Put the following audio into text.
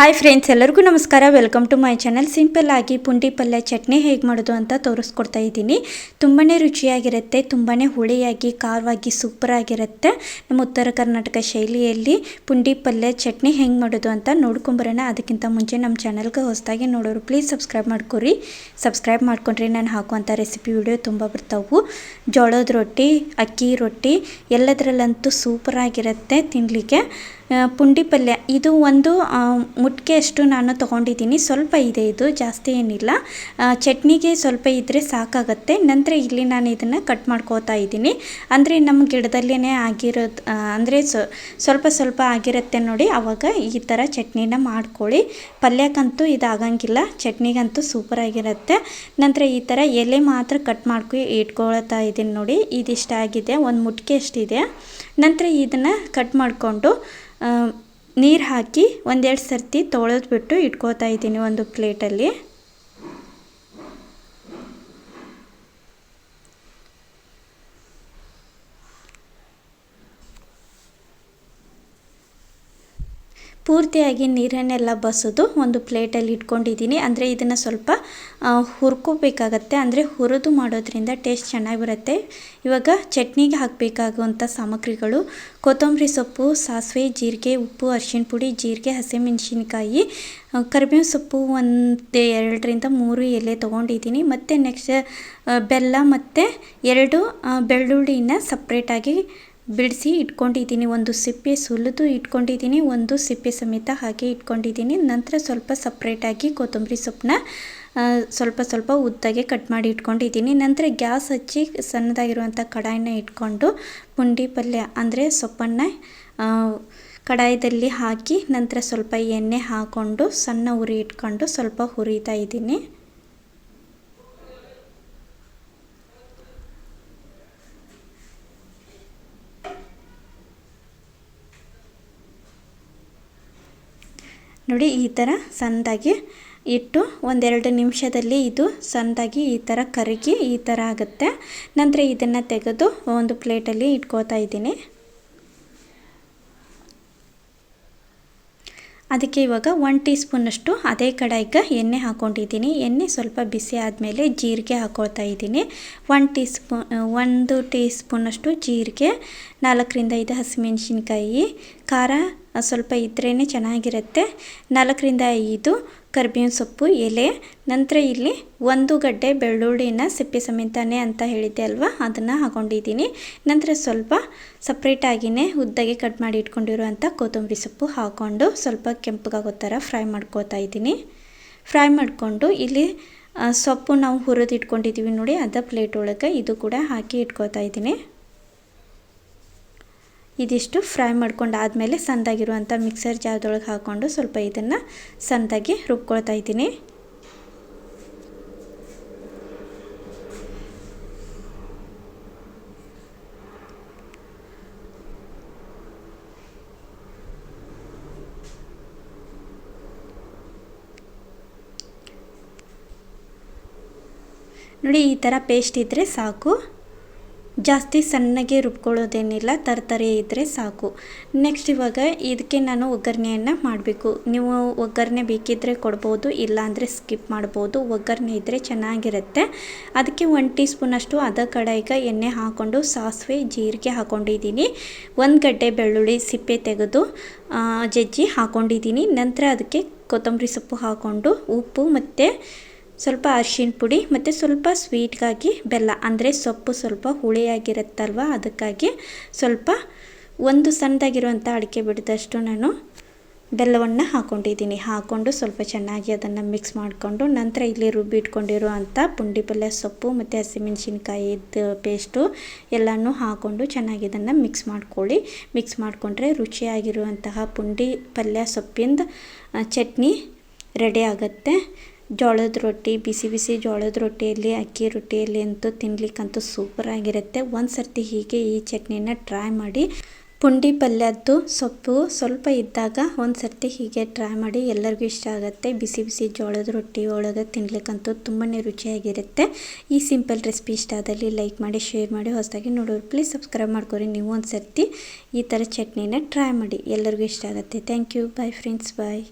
Hi friends ಎಲ್ಲರಿಗೂ ನಮಸ್ಕಾರ. Welcome to my channel simple ಆಗಿ ಪುಂಡಿ ಪಲ್ಯ ಚಟ್ನಿ ಹೇಗೆ ಮಾಡೋದು ಅಂತ ತೋರಿಸ್ಕೊಡ್ತಾ ಇದ್ದೀನಿ. ತುಂಬಾ ರುಚಿಯಾಗಿರುತ್ತೆ ತುಂಬಾ ಹುಳಿಯಾಗಿ, ಖಾರವಾಗಿ ಸೂಪರ್ ಆಗಿರುತ್ತೆ. ನಮ್ಮ ಉತ್ತರ ಕರ್ನಾಟಕ ಶೈಲಿಯಲ್ಲಿ ಪುಂಡಿ ಪಲ್ಯ ಚಟ್ನಿ ಹೆಂಗೆ ಮಾಡೋದು ಅಂತ ನೋಡ್ಕೊಂಬರೋಣ. ಅದಕ್ಕಿಂತ ಮುಂಚೆ ನಮ್ಮ ಚಾನಲ್ಗೆ ಹೊಸದಾಗಿ ನೋಡೋರು ಪ್ಲೀಸ್ ಸಬ್ಸ್ಕ್ರೈಬ್ ಮಾಡ್ಕೊರಿ. ಸಬ್ಸ್ಕ್ರೈಬ್ ಮಾಡ್ಕೊಂಡ್ರೆ ನಾನು ಹಾಕುವಂಥ ರೆಸಿಪಿ ವಿಡಿಯೋ ತುಂಬ ಬರ್ತಾವು. ಜೋಳದ ರೊಟ್ಟಿ, ಅಕ್ಕಿ ರೊಟ್ಟಿ, ಎಲ್ಲದರಲ್ಲಂತೂ ಸೂಪರಾಗಿರುತ್ತೆ ತಿನ್ನಲಿಕ್ಕೆ ಪುಂಡಿ ಪಲ್ಯ ಇದು ಒಂದು ಮುಟ್ಕೆಯಷ್ಟು ನಾನು ತೊಗೊಂಡಿದ್ದೀನಿ. ಸ್ವಲ್ಪ ಇದೆ ಇದು, ಜಾಸ್ತಿ ಏನಿಲ್ಲ. ಚಟ್ನಿಗೆ ಸ್ವಲ್ಪ ಇದ್ದರೆ ಸಾಕಾಗತ್ತೆ. ನಂತರ ಇಲ್ಲಿ ನಾನು ಇದನ್ನು ಕಟ್ ಮಾಡ್ಕೋತಾ ಇದ್ದೀನಿ. ಅಂದರೆ ನಮ್ಮ ಗಿಡದಲ್ಲೇ ಆಗಿರೋದು ಅಂದರೆ ಸ್ವಲ್ಪ ಸ್ವಲ್ಪ ಆಗಿರುತ್ತೆ ನೋಡಿ. ಆವಾಗ ಈ ಥರ ಚಟ್ನಿನ ಮಾಡ್ಕೊಳ್ಳಿ. ಪಲ್ಯಕ್ಕಂತೂ ಇದು ಆಗಂಗಿಲ್ಲ ಚಟ್ನಿಗಂತೂ ಸೂಪರ್ ಆಗಿರುತ್ತೆ. ನಂತರ ಈ ಥರ ಎಲೆ ಮಾತ್ರ ಕಟ್ ಮಾಡ್ಕೊ, ಇಟ್ಕೊಳ್ತಾ ಇದ್ದೀನಿ ನೋಡಿ. ಇದಿಷ್ಟ ಆಗಿದೆ. ಒಂದು ಮುಟ್ಕೆ ಅಷ್ಟಿದೆ. ನಂತರ ಇದನ್ನು ಕಟ್ ಮಾಡಿಕೊಂಡು ನೀರು ಹಾಕಿ ಒಂದೆರಡು ಸರ್ತಿ ತೊಳೆದ್ಬಿಟ್ಟು ಇಟ್ಕೋತಾ ಇದ್ದೀನಿ ಒಂದು ಪ್ಲೇಟಲ್ಲಿ ಪೂರ್ತಿಯಾಗಿ ನೀರನ್ನೆಲ್ಲ ಬಸಿದು ಒಂದು ಪ್ಲೇಟಲ್ಲಿ ಇಟ್ಕೊಂಡಿದ್ದೀನಿ. ಅಂದರೆ ಇದನ್ನು ಸ್ವಲ್ಪ ಹುರ್ಕೋಬೇಕಾಗತ್ತೆ. ಅಂದರೆ ಹುರಿದು ಮಾಡೋದ್ರಿಂದ ಟೇಸ್ಟ್ ಚೆನ್ನಾಗಿ ಬರುತ್ತೆ. ಇವಾಗ ಚಟ್ನಿಗೆ ಹಾಕಬೇಕಾಗುವಂಥ ಸಾಮಗ್ರಿಗಳು, ಕೊತ್ತಂಬರಿ ಸೊಪ್ಪು, ಸಾಸಿವೆ, ಜೀರಿಗೆ, ಉಪ್ಪು, ಅರಿಶಿಣ ಪುಡಿ, ಜೀರಿಗೆ, ಹಸಿಮೆಣಸಿನ್ಕಾಯಿ ಕರಿಬೇವು ಸೊಪ್ಪು ಒಂದು ಎರಡರಿಂದ ಮೂರು ಎಲೆ ತೊಗೊಂಡಿದ್ದೀನಿ. ಮತ್ತು ನೆಕ್ಸ್ಟ್ ಬೆಲ್ಲ ಮತ್ತು ಎರಡು ಬೆಳ್ಳುಳ್ಳಿನ ಸಪ್ರೇಟಾಗಿ ಬಿಡಿಸಿ ಇಟ್ಕೊಂಡಿದ್ದೀನಿ, ಒಂದು ಸಿಪ್ಪೆ ಸುಲಿದು ಇಟ್ಕೊಂಡಿದ್ದೀನಿ, ಒಂದು ಸಿಪ್ಪೆ ಸಮೇತ ಹಾಗೆ ಇಟ್ಕೊಂಡಿದ್ದೀನಿ. ನಂತರ ಸ್ವಲ್ಪ ಸಪ್ರೇಟಾಗಿ ಕೊತ್ತಂಬರಿ ಸೊಪ್ಪನ್ನ ಸ್ವಲ್ಪ ಸ್ವಲ್ಪ ಉದ್ದಾಗೆ ಕಟ್ ಮಾಡಿ ಇಟ್ಕೊಂಡಿದ್ದೀನಿ. ನಂತರ ಗ್ಯಾಸ್ ಹಚ್ಚಿ ಸಣ್ಣದಾಗಿರುವಂಥ ಕಡಾಯಿನ ಇಟ್ಕೊಂಡು ಪುಂಡಿ ಪಲ್ಯ ಅಂದರೆ ಸೊಪ್ಪನ್ನು ಕಡಾಯದಲ್ಲಿ ಹಾಕಿ ನಂತರ ಸ್ವಲ್ಪ ಎಣ್ಣೆ ಹಾಕ್ಕೊಂಡು ಸಣ್ಣ ಉರಿ ಇಟ್ಕೊಂಡು ಸ್ವಲ್ಪ ಹುರಿತಾ ಇದ್ದೀನಿ. ನೋಡಿ, ಈ ಥರ ಸಣ್ಣದಾಗಿ ಇಟ್ಟು ಒಂದೆರಡು ನಿಮಿಷದಲ್ಲಿ ಇದು ಸಣ್ಣದಾಗಿ ಈ ಥರ ಕರಗಿ ಈ ಥರ ಆಗುತ್ತೆ. ನಂತರ ಇದನ್ನು ತೆಗೆದು ಒಂದು ಪ್ಲೇಟಲ್ಲಿ ಇಟ್ಕೋತಾ ಇದ್ದೀನಿ. ಅದಕ್ಕೆ ಇವಾಗ ಒನ್ ಟೀ ಸ್ಪೂನಷ್ಟು ಅದೇ ಕಡಾಯಿಗೆ ಎಣ್ಣೆ ಹಾಕ್ಕೊಂಡಿದ್ದೀನಿ ಎಣ್ಣೆ ಸ್ವಲ್ಪ ಬಿಸಿ ಆದಮೇಲೆ ಜೀರಿಗೆ ಹಾಕ್ಕೊಳ್ತಾ ಇದ್ದೀನಿ. ಒನ್ ಟೀ ಸ್ಪೂನ್ ಒಂದು ಟೀ ಸ್ಪೂನಷ್ಟು ಜೀರಿಗೆ, ನಾಲ್ಕರಿಂದ ಐದು ಹಸಿಮೆಣ್ಸಿನ್ಕಾಯಿ, ಖಾರ ಸ್ವಲ್ಪ ಇದ್ರೇ ಚೆನ್ನಾಗಿರುತ್ತೆ. ನಾಲ್ಕರಿಂದ ಐದು ಕರ್ಬೇವಿನ ಸೊಪ್ಪು, ಎಲೆ, ನಂತರ ಇಲ್ಲಿ ಒಂದು ಗಡ್ಡೆ ಬೆಳ್ಳುಳ್ಳಿನ ಸಿಪ್ಪೆ ಸಮೇತನೇ ಅಂತ ಹೇಳಿದ್ದೆ ಅಲ್ವಾ? ಅದನ್ನು ಹಾಕೊಂಡಿದ್ದೀನಿ. ನಂತರ ಸ್ವಲ್ಪ ಸಪ್ರೇಟಾಗಿಯೇ ಉದ್ದಾಗೆ ಕಟ್ ಮಾಡಿ ಇಟ್ಕೊಂಡಿರುವಂಥ ಕೊತ್ತಂಬರಿ ಸೊಪ್ಪು ಹಾಕ್ಕೊಂಡು ಸ್ವಲ್ಪ ಕೆಂಪಗಾಗೋ ಥರ ಫ್ರೈ ಮಾಡ್ಕೋತಾ ಇದ್ದೀನಿ. ಫ್ರೈ ಮಾಡಿಕೊಂಡು ಇಲ್ಲಿ ಸೊಪ್ಪು ನಾವು ಹುರಿದಿಟ್ಕೊಂಡಿದ್ದೀವಿ ನೋಡಿ, ಅದ ಪ್ಲೇಟ್ ಒಳಗೆ ಇದು ಕೂಡ ಹಾಕಿ ಇಟ್ಕೋತಾ ಇದ್ದೀನಿ. ಇದಿಷ್ಟು ಫ್ರೈ ಮಾಡ್ಕೊಂಡು ಆದಮೇಲೆ ಸಂದಾಗಿರುವಂಥ ಮಿಕ್ಸರ್ ಜಾರ್ದೊಳಗೆ ಹಾಕ್ಕೊಂಡು ಸ್ವಲ್ಪ ಇದನ್ನು ಸಂದಾಗಿ ರುಬ್ಕೊಳ್ತಾ ಇದ್ದೀನಿ. ನೋಡಿ ಈ ಥರ ಪೇಸ್ಟ್ ಇದ್ದರೆ ಸಾಕು. ಜಾಸ್ತಿ ಸಣ್ಣಗೆ ರುಬ್ಕೊಳ್ಳೋದೇನಿಲ್ಲ, ತರತರಿ ಇದ್ದರೆ ಸಾಕು. ನೆಕ್ಸ್ಟ್ ಇವಾಗ ಇದಕ್ಕೆ ನಾನು ಒಗ್ಗರಣೆಯನ್ನು ಮಾಡಬೇಕು. ನೀವು ಒಗ್ಗರಣೆ ಬೇಕಿದ್ದರೆ ಕೊಡ್ಬೋದು, ಇಲ್ಲಾಂದರೆ ಸ್ಕಿಪ್ ಮಾಡ್ಬೋದು. ಒಗ್ಗರಣೆ ಇದ್ದರೆ ಚೆನ್ನಾಗಿರುತ್ತೆ. ಅದಕ್ಕೆ ಒಂದು ಟೀ ಸ್ಪೂನಷ್ಟು ಅದ ಕಡಾಯಿಗೆ ಎಣ್ಣೆ ಹಾಕ್ಕೊಂಡು ಸಾಸಿವೆ, ಜೀರಿಗೆ ಹಾಕ್ಕೊಂಡಿದ್ದೀನಿ ಒಂದು ಗಡ್ಡೆ ಬೆಳ್ಳುಳ್ಳಿ ಸಿಪ್ಪೆ ತೆಗೆದು ಜಜ್ಜಿ ಹಾಕ್ಕೊಂಡಿದ್ದೀನಿ ನಂತರ ಅದಕ್ಕೆ ಕೊತ್ತಂಬರಿ ಸೊಪ್ಪು ಹಾಕ್ಕೊಂಡು ಉಪ್ಪು ಮತ್ತು ಸ್ವಲ್ಪ ಅರ್ಶಿನ ಪುಡಿ ಮತ್ತು ಸ್ವಲ್ಪ ಸ್ವೀಟ್ಗಾಗಿ ಬೆಲ್ಲ, ಅಂದರೆ ಸೊಪ್ಪು ಸ್ವಲ್ಪ ಹುಳಿಯಾಗಿರುತ್ತಲ್ವ, ಅದಕ್ಕಾಗಿ ಸ್ವಲ್ಪ ಒಂದು ಸಣ್ಣದಾಗಿರುವಂಥ ಅಡಿಕೆ ಬಿಡಿದಷ್ಟು ನಾನು ಬೆಲ್ಲವನ್ನು ಹಾಕ್ಕೊಂಡಿದ್ದೀನಿ ಹಾಕ್ಕೊಂಡು ಸ್ವಲ್ಪ ಚೆನ್ನಾಗಿ ಅದನ್ನು ಮಿಕ್ಸ್ ಮಾಡಿಕೊಂಡು ನಂತರ ಇಲ್ಲಿ ರುಬ್ಬಿ ಇಟ್ಕೊಂಡಿರುವಂಥ ಪುಂಡಿ ಪಲ್ಯ, ಸೊಪ್ಪು ಮತ್ತು ಹಸಿಮೆಣ್ಸಿನ್ಕಾಯಿದ್ದು ಪೇಸ್ಟು ಎಲ್ಲನೂ ಹಾಕ್ಕೊಂಡು ಚೆನ್ನಾಗಿ ಇದನ್ನು ಮಿಕ್ಸ್ ಮಾಡ್ಕೊಳ್ಳಿ. ಮಿಕ್ಸ್ ಮಾಡಿಕೊಂಡ್ರೆ ರುಚಿಯಾಗಿರುವಂತಹ ಪುಂಡಿ ಪಲ್ಯ, ಸೊಪ್ಪಿಂದ ಚಟ್ನಿ ರೆಡಿ ಆಗುತ್ತೆ. ಜೋಳದ ರೊಟ್ಟಿ, ಬಿಸಿ ಬಿಸಿ ಜೋಳದ ರೊಟ್ಟಿಯಲ್ಲಿ, ಅಕ್ಕಿ ರೊಟ್ಟಿಯಲ್ಲಿ ಅಂತೂ ತಿನ್ಲಿಕ್ಕಂತೂ ಸೂಪರಾಗಿರುತ್ತೆ ಒಂದು ಸರ್ತಿ ಹೀಗೆ ಈ ಚಟ್ನಿನ ಟ್ರೈ ಮಾಡಿ, ಪುಂಡಿ ಪಲ್ಯದ್ದು ಸೊಪ್ಪು ಸ್ವಲ್ಪ ಇದ್ದಾಗ ಒಂದು ಸರ್ತಿ ಹೀಗೆ ಟ್ರೈ ಮಾಡಿ ಎಲ್ಲರಿಗೂ ಇಷ್ಟ ಆಗುತ್ತೆ. ಬಿಸಿ ಬಿಸಿ ಜೋಳದ ರೊಟ್ಟಿ ಒಳಗೆ ತಿನ್ಲಿಕ್ಕಂತೂ ತುಂಬಾ ರುಚಿಯಾಗಿರುತ್ತೆ. ಈ ಸಿಂಪಲ್ ರೆಸಿಪಿ ಇಷ್ಟ ಆದಲ್ಲಿ ಲೈಕ್ ಮಾಡಿ ಶೇರ್ ಮಾಡಿ, ಹೊಸದಾಗಿ ನೋಡೋರು ಪ್ಲೀಸ್ ಸಬ್ಸ್ಕ್ರೈಬ್ ಮಾಡ್ಕೊರಿ. ನೀವು ಒಂದು ಸರ್ತಿ ಈ ಥರ ಚಟ್ನಿನ ಟ್ರೈ ಮಾಡಿ. ಎಲ್ಲರಿಗೂ ಇಷ್ಟ ಆಗುತ್ತೆ. Thank you bye friends bye